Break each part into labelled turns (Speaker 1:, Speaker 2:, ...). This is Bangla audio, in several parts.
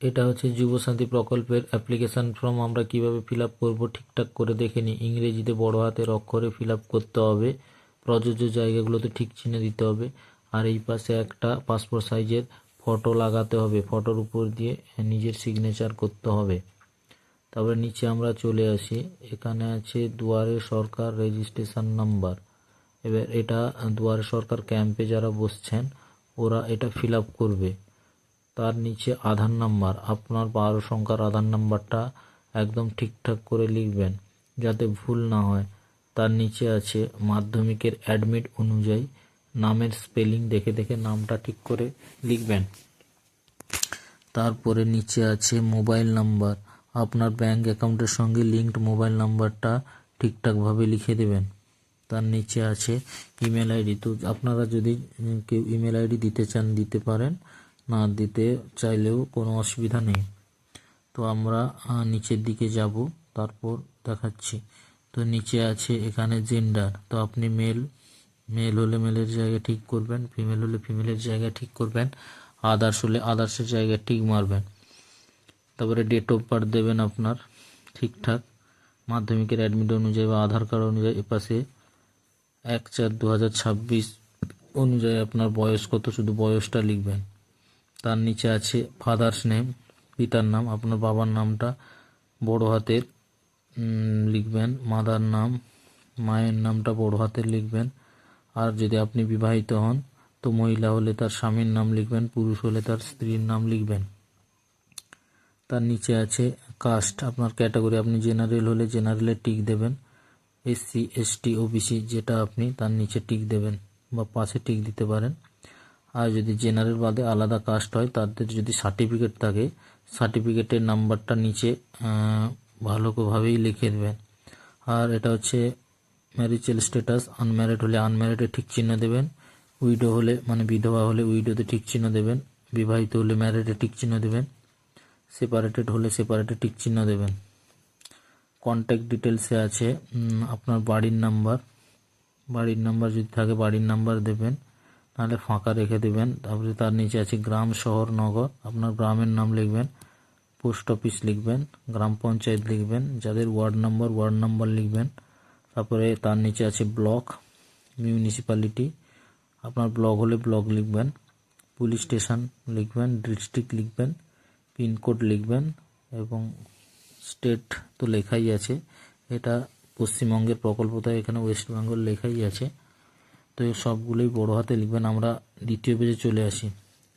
Speaker 1: এটা হচ্ছে যুবসাথী প্রকল্পের অ্যাপ্লিকেশন ফর্ম আমরা কীভাবে ফিল আপ করব ঠিকঠাক করে দেখে নিই। ইংরেজিতে বড় হাতের অক্ষরে ফিল আপ করতে হবে। প্রযোজ্য জায়গাগুলোতে ঠিক চিহ্ন দিতে হবে। আর এই পাশে একটা পাসপোর্ট সাইজের ফটো লাগাতে হবে। ফটোর উপর দিয়ে নিজের সিগনেচার করতে হবে। তারপরে নিচে আমরা চলে আসি। এখানে আছে দুয়ারে সরকার রেজিস্ট্রেশন নাম্বার এবার এটা দুয়ারে সরকার ক্যাম্পে যারা বসছেন, ওরা এটা ফিল আপ করবে। তার নিচে আধার নাম্বার। আপনার বারো সংখ্যার আধার নাম্বারটা একদম ঠিকঠাক করে লিখবেন যাতে ভুল না হয়। তার নিচে আছে মাধ্যমিকের অ্যাডমিট অনুযায়ী নামের স্পেলিং দেখে দেখে নামটা ঠিক করে লিখবেন। তারপরে নিচে আছে মোবাইল নাম্বার আপনার ব্যাংক অ্যাকাউন্টের সঙ্গে লিঙ্কড মোবাইল নাম্বারটা ঠিকঠাকভাবে লিখে দেবেন। তার নিচে আছে ইমেল আইডি তো আপনারা যদি কেউ ইমেল আইডি দিতে চান, দিতে পারেন। না দিতে চাইলেও কোনো অসুবিধা নেই। তো আমরা নিচের দিকে যাব, তারপর দেখাচ্ছি। তো নিচে আছে এখানে জেন্ডার। তো আপনি মেল মেল হলে মেলের জায়গা ঠিক করবেন, ফিমেল হলে ফিমেলের জায়গা ঠিক করবেন, আদার্স হলে আদার্সের জায়গা ঠিক মারবেন। তারপরে ডেট অফ বার্থ দেবেন আপনার, ঠিকঠাক। মাধ্যমিকের অ্যাডমিট অনুযায়ী বা আধার কার্ড অনুযায়ী এপাশে এক চার দু অনুযায়ী আপনার বয়স কত, শুধু বয়সটা লিখবেন। তার নিচে আছে ফাদার্স নেম পিতার নাম, আপনার বাবার নামটা বড় হাতের লিখবেন মাদার নাম, মায়ের নামটা বড় হাতের লিখবেন। আর যদি আপনি বিবাহিত হন, তো মহিলা হলে তার স্বামীর নাম লিখবেন, পুরুষ হলে তার স্ত্রীর নাম লিখবেন। তার নিচে আছে কাস্ট আপনার ক্যাটাগরি আপনি জেনারেল হলে জেনারেলে টিক দেবেন। এসসি এসটি ওবিসি যেটা আপনি তার নিচে টিক দেবেন বা পাশে টিক দিতে পারেন। আর যদি জেনারেল বাদে আলাদা কাস্ট হয়, তাদের যদি সার্টিফিকেট থাকে সার্টিফিকেটের নাম্বারটা নিচে ভালোভাবেই লিখে দেবেন। আর এটা হচ্ছে ম্যারিচাল স্ট্যাটাস আনম্যারিড হলে আনম্যারিডে ঠিক চিহ্ন দেবেন উইডো হলে মানে বিধবা হলে উইডোতে ঠিক চিহ্ন দেবেন, বিবাহিত হলে ম্যারিডে ঠিক চিহ্ন দেবেন সেপারেটেড হলে সেপারেটে ঠিক চিহ্ন দেবেন। কন্ট্যাক্ট ডিটেলসে আছে আপনার বাড়ির নাম্বার বাড়ির নাম্বার যদি থাকে, বাড়ির নাম্বার দেবেন। নাহলে ফাঁকা রেখে দেবেন। তারপরে তার নিচে আছে গ্রাম, শহর, নগর। আপনার গ্রামের নাম লিখবেন, পোস্ট অফিস লিখবেন, গ্রাম পঞ্চায়েত লিখবেন, যাদের ওয়ার্ড নাম্বার ওয়ার্ড নাম্বার লিখবেন। তারপরে তার নিচে আছে ব্লক, মিউনিসিপ্যালিটি। আপনার ব্লক হলে ব্লক লিখবেন, পুলিশ স্টেশন লিখবেন, ডিস্ট্রিক্ট লিখবেন, পিনকোড লিখবেন এবং স্টেট তো লেখাই আছে। এটা পশ্চিমবঙ্গের প্রকল্প, তাই এখানে ওয়েস্ট বেঙ্গল লেখাই আছে। তো এই সবগুলোই বড় হাতে লিখবেন। আমরা দ্বিতীয় পেজে চলে আসি।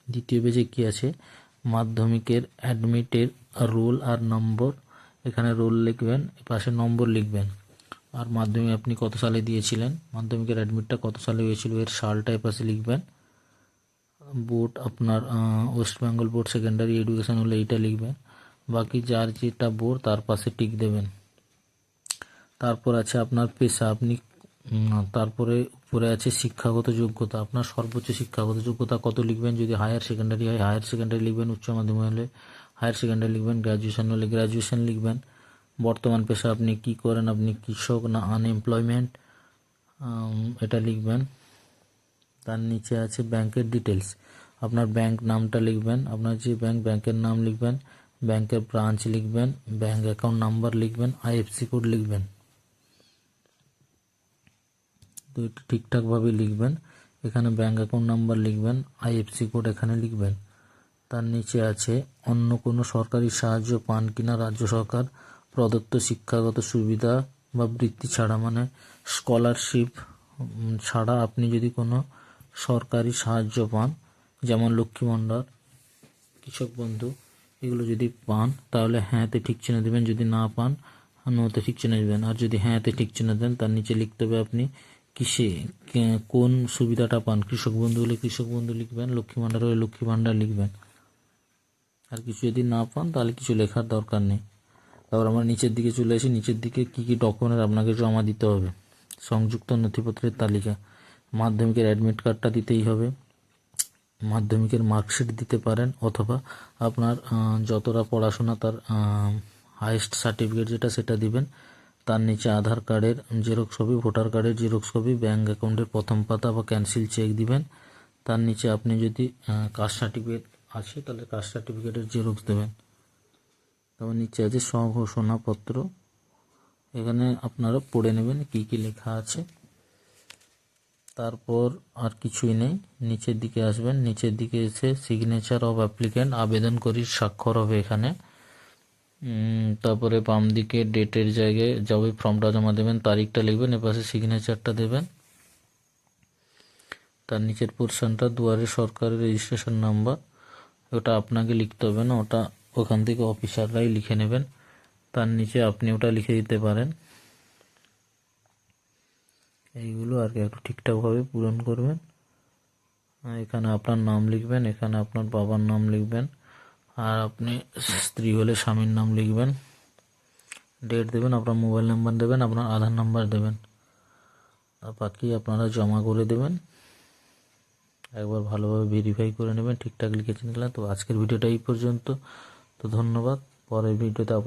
Speaker 1: দ্বিতীয় পেজে কি আছে? মাধ্যমিকের অ্যাডমিটের রোল আর নম্বর এখানে রোল লিখবেন, পাশে নম্বর লিখবেন। আর মাধ্যমিক আপনি কত সালে দিয়েছিলেন? মাধ্যমিকের অ্যাডমিটটা কত সালে হয়েছিল? এর সালটা এপাশে লিখবেন। বোর্ড আপনার West Bengal board secondary education হলে এইটা লিখবেন। বাকি যার যেটা বোর্ড তার পাশে টিক দেবেন। তারপর আছে আপনার পেশা। আপনি তারপরে উপরে আছে শিক্ষাগত যোগ্যতা। আপনার সর্বোচ্চ শিক্ষাগত যোগ্যতা কত লিখবেন? যদি হায়ার সেকেন্ডারি হয় হায়ার সেকেন্ডারি লিখবেন, উচ্চ মাধ্যমিক হলে হায়ার সেকেন্ডারি লিখবেন গ্র্যাজুয়েশন হলে গ্র্যাজুয়েশন লিখবেন। বর্তমান পেশা আপনি কি করেন? আপনি কৃষক না আনএমপ্লয়মেন্ট এটা লিখবেন। তার নিচে আছে ব্যাংকের ডিটেলস আপনার ব্যাংক নামটা লিখবেন। আপনার যে ব্যাংক ব্যাংকের নাম লিখবেন। ব্যাংকের ব্রাঞ্চ লিখবেন। ব্যাংক অ্যাকাউন্ট নাম্বার লিখবেন। আইএফসি কোড লিখবেন। তো এটা ঠিকঠাকভাবে লিখবেন। এখানে ব্যাঙ্ক অ্যাকাউন্ট নাম্বার লিখবেন আইএফসি কোড এখানে লিখবেন। তার নিচে আছে, অন্য কোনো সরকারি সাহায্য পান কিনা রাজ্য সরকার, প্রদত্ত শিক্ষাগত সুবিধা বা বৃত্তি ছাড়া মানে স্কলারশিপ ছাড়া আপনি যদি কোনো সরকারি সাহায্য পান, যেমন লক্ষ্মী ভাণ্ডার কৃষক বন্ধু, এগুলো যদি পান, তাহলে হ্যাঁতে ঠিক চিহ্ন দেবেন, যদি না পান নোতে ঠিক চিহ্ন দেবেন। আর যদি হ্যাঁতে ঠিক চিহ্ন দেন, তার নিচে লিখতে হবে আপনি কিসে? কোন সুবিধাটা পান? কৃষক বন্ধু হলে কৃষক বন্ধু লিখবেন, লক্ষ্মী ভাণ্ডার হলে লক্ষ্মী ভাণ্ডার লিখবেন। আর কিছু যদি না পান, তাহলে কিছু লেখার দরকার নেই। তারপর আমরা নিচের দিকে চলে আসি। নিচের দিকে কি কি ডকুমেন্ট আপনাকে জমা দিতে হবে? সংযুক্ত নথিপত্রের তালিকা। মাধ্যমিকের অ্যাডমিট কার্ডটা দিতেই হবে। মাধ্যমিকের মার্কশিট দিতে পারেন, অথবা আপনার যতটা পড়াশোনা তার হাইয়েস্ট সার্টিফিকেট যেটা, সেটা দিবেন। তার নিচে আধার কার্ডের জেরক্স কপি, ভোটার কার্ডের জেরক্স কপি ব্যাঙ্ক অ্যাকাউন্টের প্রথম পাতা বা ক্যান্সেল চেক দিবেন। তার নিচে আপনি যদি কাস্ট সার্টিফিকেট আছে, তাহলে কাস্ট সার্টিফিকেটের জেরক্স দেবেন। তারপর নিচে আছে স্বঘোষণাপত্র। এখানে আপনারা পড়ে নেবেন কি কি লেখা আছে। তারপর আর কিছুই নেই। নিচের দিকে আসবেন। নিচের দিকে এসে সিগনেচার অফ অ্যাপ্লিক্যান্ট আবেদনকারীর স্বাক্ষর হবে এখানে। তারপরে বাম দিকে ডেটের জায়গায় যবে ফর্মটা জমা দেবেন, তারিখটা লিখবেন এপাশে সিগনেচারটা দেবেন। তার নিচের পোর্শনটা দুয়ারে সরকারের রেজিস্ট্রেশন নাম্বার ওটা আপনাকে লিখতে হবে না, ওটা ওখান থেকে অফিসাররাই লিখে নেবেন। তার নিচে আপনি ওটা লিখে দিতে পারেন। এইগুলো আর কি, একটু ঠিকঠাকভাবে পূরণ করবেন। এখানে আপনার নাম লিখবেন, এখানে আপনার বাবার নাম লিখবেন। আর আপনি স্ত্রী হলে স্বামীর নাম লিখবেন ডেট দেবেন, আপনার মোবাইল নাম্বার দেবেন, আপনার আধার নাম্বার দেবেন। বাকি আপনারা জমা করে দেবেন। একবার ভালোভাবে ভেরিফাই করে নেবেন, ঠিকঠাক লিখেছেন কিনা। তো আজকের ভিডিওটা এই পর্যন্ত। তো ধন্যবাদ। পরের ভিডিওতে আবার